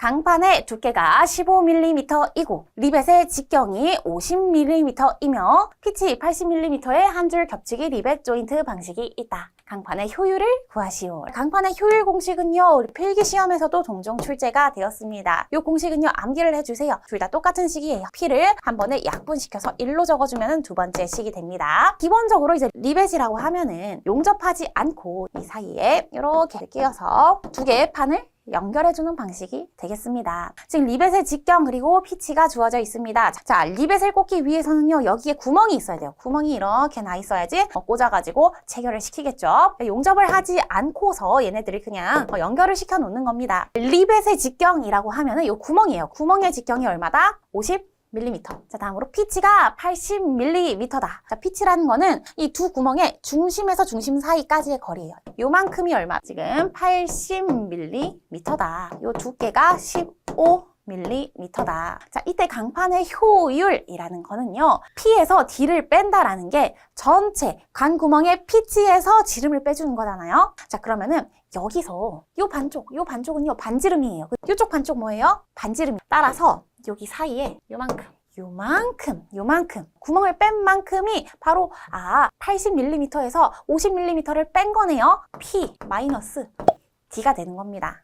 강판의 두께가 15mm이고 리벳의 직경이 50mm이며 피치 80mm의 한 줄 겹치기 리벳 조인트 방식이 있다. 강판의 효율을 구하시오. 강판의 효율 공식은요, 우리 필기 시험에서도 종종 출제가 되었습니다. 이 공식은요, 암기를 해주세요. 둘 다 똑같은 식이에요. P를 한 번에 약분시켜서 1로 적어주면 두 번째 식이 됩니다. 기본적으로 이제 리벳이라고 하면은 용접하지 않고 이 사이에 이렇게 끼워서 두 개의 판을 연결해주는 방식이 되겠습니다. 지금 리벳의 직경 그리고 피치가 주어져 있습니다. 자, 리벳을 꽂기 위해서는요, 여기에 구멍이 있어야 돼요. 구멍이 이렇게 나 있어야지 어, 꽂아가지고 체결을 시키겠죠. 용접을 하지 않고서 얘네들이 그냥 어, 연결을 시켜 놓는 겁니다. 리벳의 직경이라고 하면은 이 구멍이에요. 구멍의 직경이 얼마다? 50 밀리미터. 자, 다음으로 피치가 80밀리미터다. 자, 피치라는 거는 이 두 구멍의 중심에서 중심 사이까지의 거리예요. 요만큼이 얼마? 지금 80밀리미터다. 요 두께가 15 밀리미터다. 자, 이때 강판의 효율이라는 거는요. P에서 D를 뺀다라는 게 전체 관 구멍의 피치에서 지름을 빼주는 거잖아요. 자, 그러면은 여기서 요 반쪽, 요 반쪽은요 반지름이에요. 요쪽 반쪽 뭐예요? 반지름. 따라서 여기 사이에 요만큼. 요만큼, 요만큼. 구멍을 뺀 만큼이 바로, 아, 80mm에서 50mm를 뺀 거네요. P 마이너스 D가 되는 겁니다.